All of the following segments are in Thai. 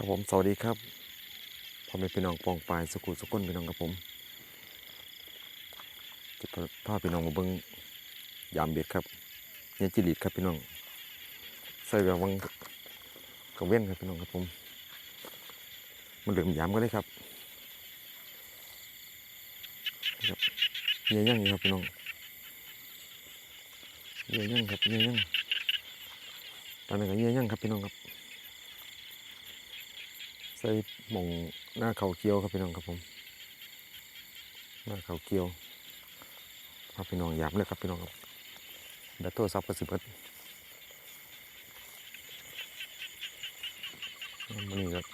ครับผมสวัสดีครับพ่อแม่พี่น้องปองปลายสกุลสกุลพี่น้องครับผมจะพาพี่น้องมาเบิ่งยามเบ็ดครับเนี่ยจิริตครับพี่น้องใส่แบบวังกังเว้นครับพี่น้องครับผม มันเหลือมยามก็ได้ครับเยี่ยยั่งครับพี่น้องเยี่ยยั่งครับเยี่ยยั่งตอนนี้ก็เยี่ยยั่งครับพี่น้องครับ ใส่หมองหน้าเขาเกียวครับพี่น้องครับผม หน้าเขาเกียวพาพี่น้องหยามเลยครับพี่น้องครับแบตโทรศัพท์ก็สิบเอ็ดมันนี่ครับ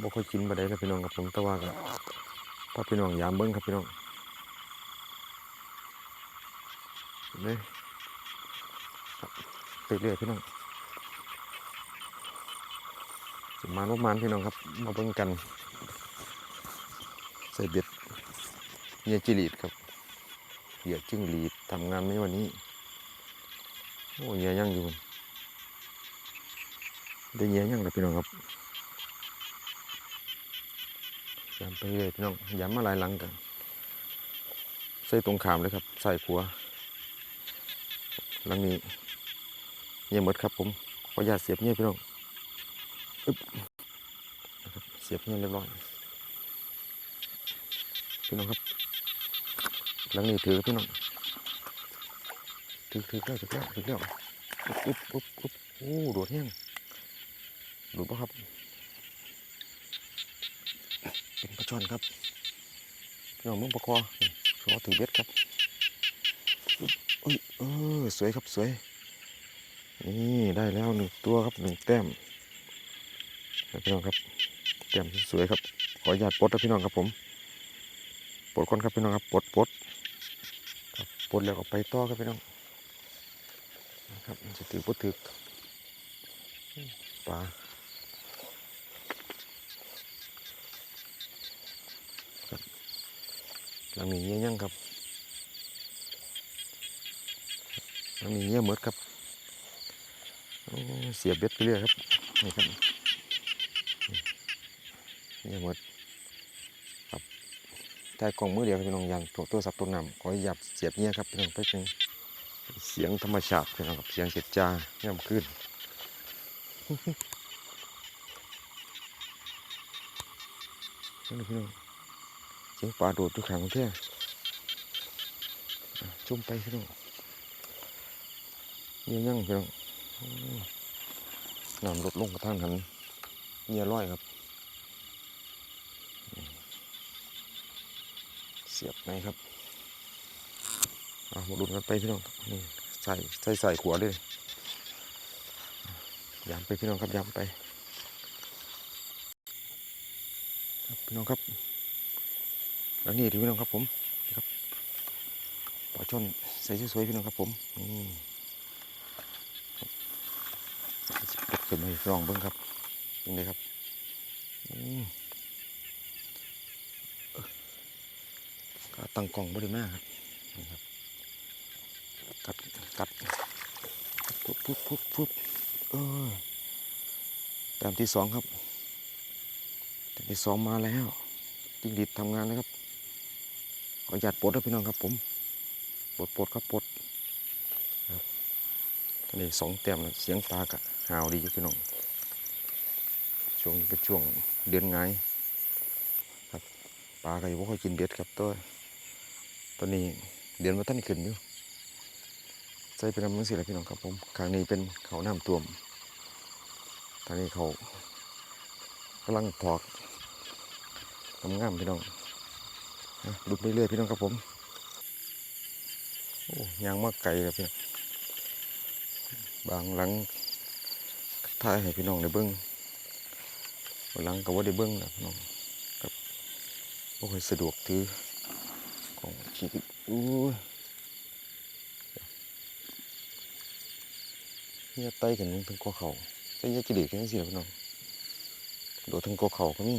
บ่ค่อยกินบะได้ครับพี่น้องครับผมแต่ว่าก็พาพี่น้องหยามเบิ้งครับพี่น้องเห็นไหมครับไปเรื่อยพี่น้อง สิมาลูกมันพี่น้องครับ มาเบิ่งกันใส่เบ็ดเงียจิลีดครับเหยื่อจิ้งหรีดทำงานไหมวันนี้โอ้เหยื่อยังอยู่ได้เหยื่อยังเลยพี่น้องครับยำไปเรื่อยพี่น้องยำมาหลายหลังกันใส่ตรงขามเลยครับ ใส่ขัวหลังนี้เหยื่อหมดครับผมขออนุญาตเสียบเหยื่อพี่น้อง เสียบเงี้ยเรียบร้อยพี่น้องครับหลังนี้ถือพี่น้องถือถือแล้วถือแล้วถือแล้วอุ๊บอุ๊บอุ๊บโอ้โดดแห้งดูป่ะครับเป็นปลาช่อนครับพี่น้องมึงปลาคอคอถือเบ็ดครับอุ๊บเอ้ยเออสวยครับสวยนี่ได้แล้วหนึ่งตัวครับหนึ่งแต้ม พี่น้องครับเตรียมสวยครับ ขออนุญาตปลดนะพี่น้องครับผมปลดคนครับพี่น้องครับปลดปลดครับปลดแล้วก็ไปต่อครับพี่น้องนะครับจะถือปลดถือปลาครับหลังนี้เงี้ยยังครับหลังนี้เงี้ยหมดครับเสียบเบ็ดไปเรื่อยครับนี่ครับ นี่หมดครับใต้กล่องมือเดียวพี่น้องยันตัวตัวสับตัวนำขอหยับเสียบเงี้ยครับพี่น้องไปเป็นเสียงธรรมชาติพี่น้องครับเสียงเจ็ดจ้าย่ำขึ้นนี่พี่น้องเสียงปลาโดดทุกขังเท่จุ่มไปพี่น้องเงี้ยยั่งพี่น้องน้ำลดลงกระทั่งหันเงี้ยร้อยครับ สียบไหนครับมาดุนกันไปพี่น้องนี่ใส่ใส่ใส่ขวดเลยย้ำไปพี่น้องครับย้ำไปครับพี่น้องครับ แล้วนี่ที่พี่น้องครับผมครับปลาช่อนใส่สวยๆพี่น้องครับผมนี่ครับปลดขึ้นมาให้ลองเบิ้งครับยังไงครับอืม ตั้งกล่องบริมาครับนี่ครับกัดกัดปุ๊บปุ๊บปุ๊บปุ๊บเออแต้มที่สองครับแต้มที่สองมาแล้วจิ้งหรีดทำงานแล้วครับขออนุญาตปลดนะพี่น้องครับผมปลดปลดครับปลดครับตอนนี้สองแต้มเสียงปลากะหาวดีพี่น้องช่วงเป็นช่วงเดือนไงครับปลาก็ยังไม่ค่อยกินเบ็ดครับตัว ตอนนี้เดือนมาท่านขึ้นอยู่ใส่เป็นน้ำมันสิแหละพี่น้องครับผมครั้งนี้เป็นเขาน้ำท่วมทางนี้เขากำลังถอกทำงามพี่น้องอะดูไปเรื่อยพี่น้องครับผมโอ้ยางมากไกลเลยพี่น้องบางหลังถ่ายให้พี่น้องได้เบิ้งหลังก็ว่าได้เบิ้งนะพี่น้องครับบ่ค่อยสะดวกถือ ของขี้อู้เนี่ยไต่กันถึงกอเขาไต่ยาจิเด็กกันสิพี่น้องโดดถึงกอเขาก็มี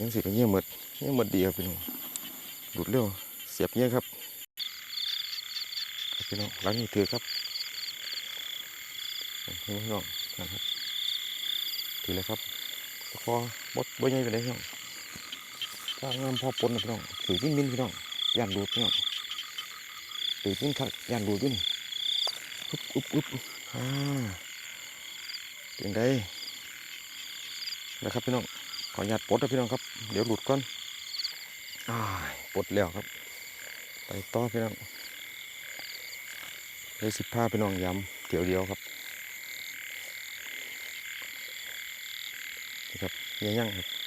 ยังสิก็เยี่ยมหมดเยี่ยมหมดดีครับพี่น้องดูดเร็วเสียบเงี้ยครับครับพี่น้องหล้างนี่ถือครับพี่น้องนะครับถือเลยครับตะคอบดบ่ใหญ่ไปเลยพี่น้อง ถ้างามพอปนนะพี่น้องถือวิ่งมินพี่น้องย่านดูดพี่น้องถือวิ่งขัดย่านดูดด้วยนี่อุ๊บอุ๊บอุ๊บอ่าเป็นไงนะครับพี่น้องขออนุญาตปลดนะพี่น้องครับ เดี๋ยวหลุดก่อนอ่าปลดแล้วครับ ไปต่อพี่น้องเลยสิบห้าพี่น้องย้ำเดี๋ยวเดียวครับนี่ครับยี่ยงครับ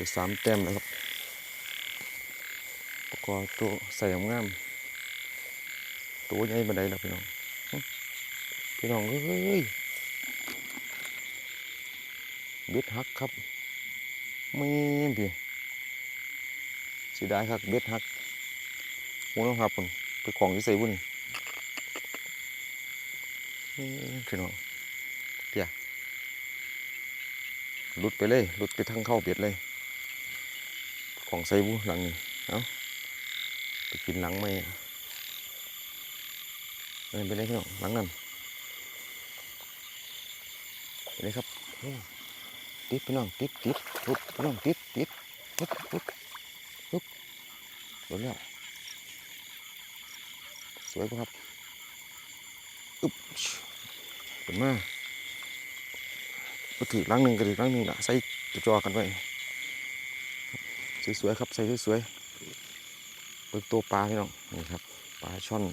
เดี๋ยวสามแต้มแล้วครับประกอบตัวใส่งามตัวใหญ่บันไดแล้วพี่น้อง พี่น้องเอ้ยเบ็ดหักครับไม่พี่สียดายครับเบ็ดหักหมูน้องครับผมไปของที่ใส่บุญพี่น้องเปียหลุดไปเลยหลุดไปทางเข้าเบ็ดเลย ของใส่บุหลังนี่เอาไปกินหลังไม่เดินไปเลยพี่น้องหลังนั่นไปเลยครับติดพี่น้องติดติดปุ๊บพี่น้องติดติดปุ๊บปุ๊บปุ๊บหมดแล้วสวยปครับอึ๊บเห็นมาก็ถือลังหนึ่งก็ถือลังหนึ่งละใส่จอกันไว้ สวยๆครับใส่สวยๆเปิดตัวปลาพี่น้องนี่ครับปลาช่อน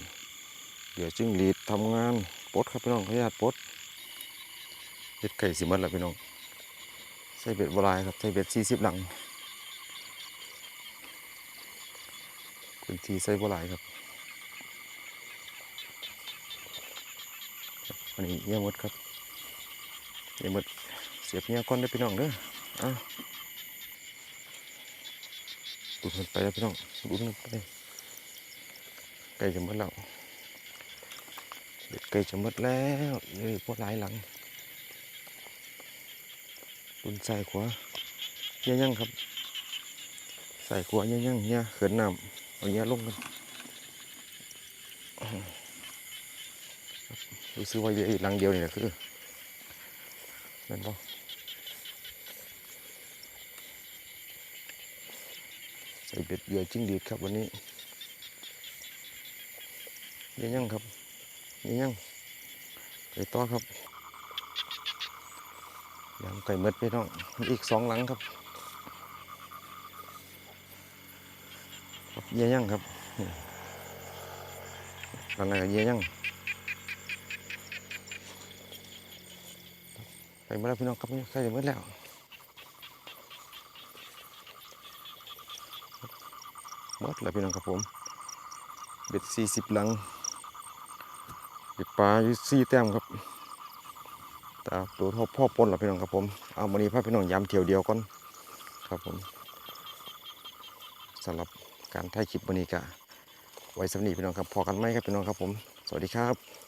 เดี๋ยวจึงหลีดทำงานปดครับพี่น้องขออนุญาตปดเด็ดไก่สิมันละพี่น้องใส่เบ็ดโบราณครับใส่เบ็ดสี่สิบหลังพื้นที่ใส่โบราณครับอันนี้เยี่ยมดครับเยี่ยมดเสียบเงี้ยก้อนได้พี่น้องเด้ออะ ดูดมันไปแล้วพี่น้องดูดมันไปใกล้จะหมดแล้วเบ็ดใกล้จะหมดแล้วเอ้ยพวกหลายหลังตุนใส่ขวาเยี่ยยังครับ ใส่ขวาเยี่ยยังเนี่ยเขินน้ำเอาเนี่ยลงกันรู้สึกว่าเยอะอีกหลังเดียวนี่แหละคือนั่นปะใส่ เบ็ดเหยื่อจิ้งหรีดครับวันนี้เยี่ยยังครับเยี่ยยังไปต่อครับยำไก่เม็ดพี่น้องอีกสองหลังครับเยี่ยงครับนี่หลังไหนเยี่ยยั่งไก่เม็ดแล้วพี่น้องครับนี่ไก่เม็ดแล้ว หมดแล้วพี่น้องครับผมเบ็ดสี่สิบหลังเบ็ดปลาอยู่สี่แต้มครับตาตัวทบพ่อปนหรอพี่น้องครับผมเอาวันนี้พาพี่น้องย้ำเที่ยวเดียวก่อนครับผมสำหรับการถ่ายคลิปวันนี้กะไว้สำนีพี่น้องครับพอกันไหมครับพี่น้องครับผม สวัสดีครับ